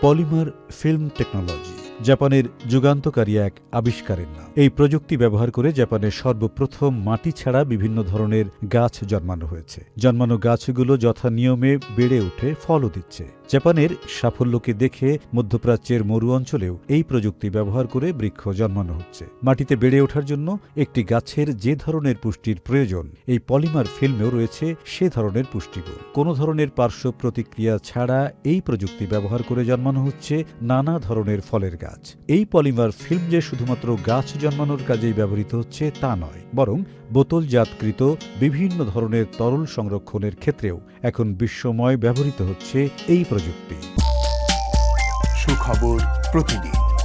Polymer film technology. জাপানের যুগান্তকারী এক আবিষ্কারের নাম। এই প্রযুক্তি ব্যবহার করে জাপানের সর্বপ্রথম মাটি ছাড়া বিভিন্ন ধরনের গাছ জন্মানো হয়েছে। জন্মানো গাছগুলো যথা নিয়মে বেড়ে উঠে ফলও দিচ্ছে। জাপানের সাফল্যকে দেখে মধ্যপ্রাচ্যের মরু অঞ্চলেও এই প্রযুক্তি ব্যবহার করে বৃক্ষ জন্মানো হচ্ছে। মাটিতে বেড়ে ওঠার জন্য একটি গাছের যে ধরনের পুষ্টির প্রয়োজন, এই পলিমার ফিল্মেও রয়েছে সে ধরনের পুষ্টিগুণ। কোনো ধরনের পার্শ্ব প্রতিক্রিয়া ছাড়া এই প্রযুক্তি ব্যবহার করে জন্মানো হচ্ছে নানা ধরনের ফলের গাছ। এই পলিমার ফিল্ম যে শুধুমাত্র গাছ জন্মানোর কাজেই ব্যবহৃত হচ্ছে তা নয়, বরং বোতলজাতকৃত বিভিন্ন ধরনের তরল সংরক্ষণের ক্ষেত্রেও এখন বিশ্বময় ব্যবহৃত হচ্ছে এই প্রযুক্তি। সুখবর প্রতিদিন।